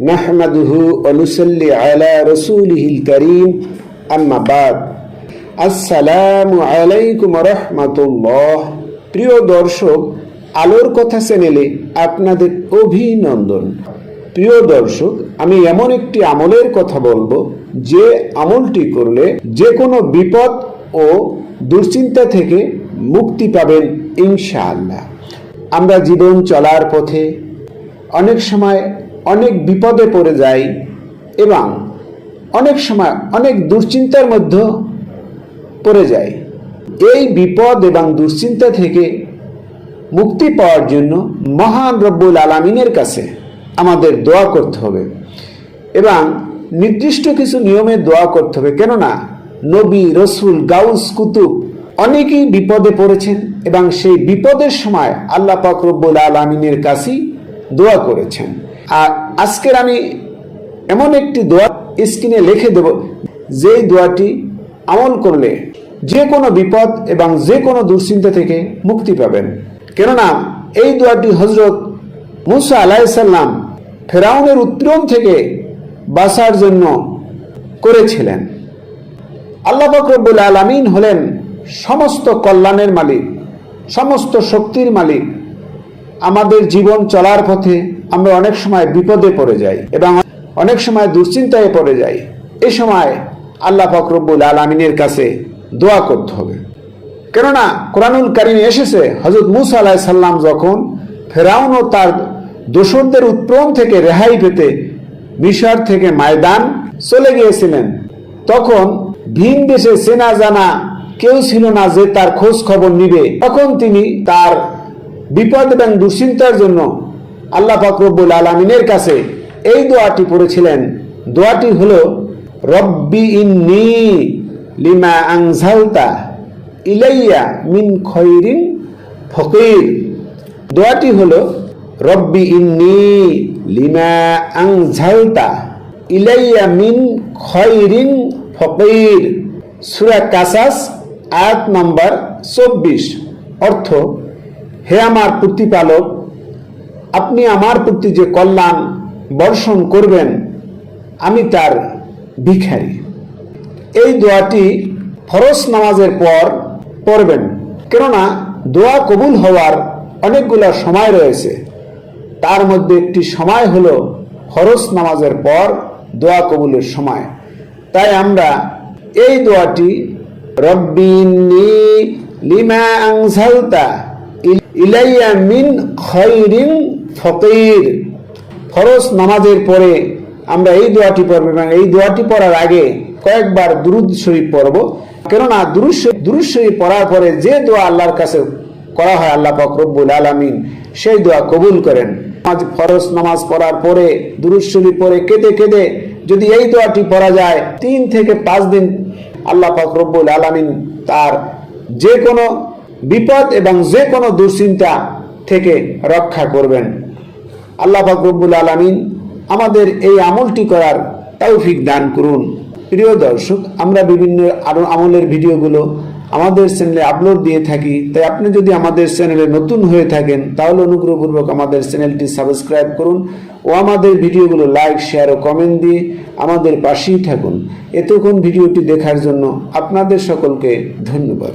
নাহমাদুহু অনুসল্লি আলা রসুলহিল করিম। আম্মাবাদ আসসালামু আলাইকুম রহমাতুল্লাহ। প্রিয় দর্শক, আলোর কথা চ্যানেলে আপনাদের অভিনন্দন। প্রিয় দর্শক, আমি এমন একটি আমলের কথা বলব, যে আমলটি করলে যে কোনো বিপদ ও দুশ্চিন্তা থেকে মুক্তি পাবেন ইনশাআল্লাহ। আমরা জীবন চলার পথে অনেক সময় অনেক বিপদে পড়ে যাই এবং অনেক সময় অনেক দুশ্চিন্তার মধ্যে পড়ে যায় এই বিপদ এবং দুশ্চিন্তা থেকে মুক্তি পাওয়ার জন্য মহান রব্বুল আলমিনের কাছে আমাদের দোয়া করতে হবে এবং নির্দিষ্ট কিছু নিয়মে দোয়া করতে হবে। কেননা নবী, রসুল, গাউস, কুতুব অনেকেই বিপদে পড়েছেন এবং সেই বিপদের সময় আল্লাহ পাক রব্বুল আলমিনের কাছেই দোয়া করেছেন। আর আজকের আমি এমন একটি দোয়া স্ক্রিনে লিখে দেব যেই দোয়াটি আমল করলে যে কোনো বিপদ এবং যে কোনো দুশ্চিন্তা থেকে মুক্তি পাবেন। কেননা এই দোয়াটি হজরত মুসা আলাইসাল্লাম ফেরাউনের উত্তরণ থেকে বাঁচার জন্য করেছিলেন। আল্লাহ ফকরবুল আলমিন হলেন সমস্ত কল্যাণের মালিক, সমস্ত শক্তির মালিক। আমাদের জীবন চলার পথে আমরা অনেক সময় বিপদে পড়ে যাই এবং অনেক সময় দুশ্চিন্তায় পড়ে যাই। এ সময় আল্লাহ ফকরবুল আলমিনের কাছে দোয়া করতে হবে। কেননা কোরআনুল কারিমে এসেছে হজরত মুসা আলাহ সাল্লাম যখন ফেরাউন ও তার দোসরদের উৎপ্রম থেকে রেহাই পেতে মিশর থেকে ময়দান চলে গিয়েছিলেন, তখন ভিন দেশে চেনা জানা কেউ ছিল না যে তার খোঁজ খবর নিবে। তখন তিনি তার বিপদ এবং দুশ্চিন্তার জন্য আল্লাহ ফকরবুল আলমিনের কাছে এই দোয়াটি পড়েছিলেন। দোয়াটি হলো, রব্বি ইন্নি লিমা আংঝালতা ইলাইয়া মিন খৈরিন ফকির। দোয়াটি হলো, রব্বি ইন্নি লিমা আংঝালতা ইলাইয়া মিন খৈরিন ফকির। সুরা কাসাস, আয়াত নম্বর চব্বিশ। অর্থ, হে আমার প্রতিপালক আপনি আমার প্রতি যে কল্যাণ বর্ষণ করবেন, আমি তার ভিখারি। এই দোয়াটি ফরজ নামাজের পর পড়বেন। কেননা দোয়া কবুল হওয়ার অনেকগুলো সময় রয়েছে। তার মধ্যে একটি সময় হলো ফরজ নামাজের পর দোয়া কবুলের সময়। তাই আমরা এই দোয়াটি রব্বিনি লিমা আংসালতা ইলাইয়া মিন খৈরিন ফকির। ফরজ নামাজের পরে আমরা এই দোয়াটি পড়ব এবং এই দোয়াটি পড়ার আগে কয়েকবার দুরুদ শরীফ পড়ব। কেননা দুরুদ শরীফ- পড়ার পরে যে দোয়া আল্লাহর কাছে করা হয়, আল্লাহ রব্বুল আলামিন সেই দোয়া কবুল করেন। আজ ফরজ নামাজ পড়ার পরে, দুরুদ শরীফ পরে কেঁদে কেঁদে যদি এই দোয়াটি পড়া যায়, তিন থেকে পাঁচ দিন আল্লাহ রব্বুল আলামিন তার যে কোনো বিপদ এবং যে কোনো দুশ্চিন্তা থেকে রক্ষা করবেন। আল্লাহ পাক রব্বুল আলামিন আমাদের এই আমলটি করার তৌফিক দান করুন। প্রিয় দর্শক, আমরা বিভিন্ন আরও আমলের ভিডিওগুলো আমাদের চ্যানেলে আপলোড দিয়ে থাকি, তাই আপনি যদি আমাদের চ্যানেলে নতুন হয়ে থাকেন, তাহলে অনুগ্রহপূর্বক আমাদের চ্যানেলটি সাবস্ক্রাইব করুন ও আমাদের ভিডিওগুলো লাইক, শেয়ার ও কমেন্ট দিয়ে আমাদের পাশেই থাকুন। এতক্ষণ ভিডিওটি দেখার জন্য আপনাদের সকলকে ধন্যবাদ।